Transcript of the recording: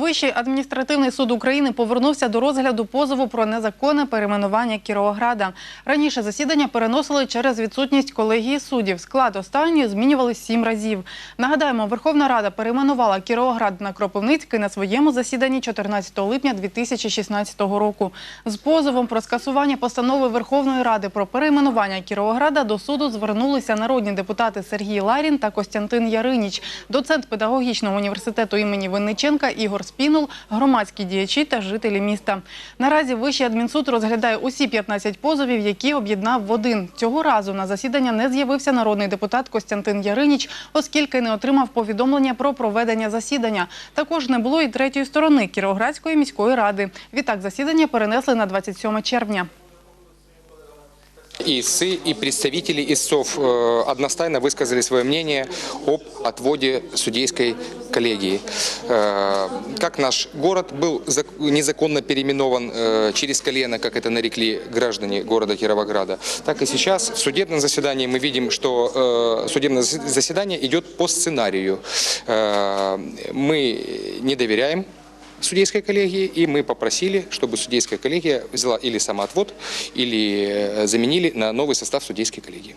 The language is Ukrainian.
Вищий адміністративний суд України повернувся до розгляду позову про незаконне перейменування Кіровограда. Раніше засідання переносили через відсутність колегії суддів. Склад останньої змінювали сім разів. Нагадаємо, Верховна Рада перейменувала Кіровоград на Кропивницький на своєму засіданні 14 липня 2016 року. З позовом про скасування постанови Верховної Ради про перейменування Кіровограда до суду звернулися народні депутати Сергій Ларін та Костянтин Яриніч, доцент педагогічного університету імені Винниченка Ігор Спінул, громадські діячі та жителі міста. Наразі Вищий адмінсуд розглядає усі 15 позовів, які об'єднав в один. Цього разу на засідання не з'явився народний депутат Костянтин Яриніч, оскільки не отримав повідомлення про проведення засідання. Також не було і третьої сторони Кіровоградської міської ради. Відтак засідання перенесли на 27 червня. ИСы, и представители ИСов э, одностайно высказали свое мнение об отводе судейской коллегии. Э, Как наш город был зак- незаконно переименован э, через колено, как это нарекли граждане города Кировограда, так и сейчас в судебном заседании мы видим, что судебное зас- заседание идет по сценарию. Мы не доверяем судейской коллегии, и мы попросили, чтобы судейская коллегия взяла или самоотвод, или э, заменили на новый состав судейской коллегии.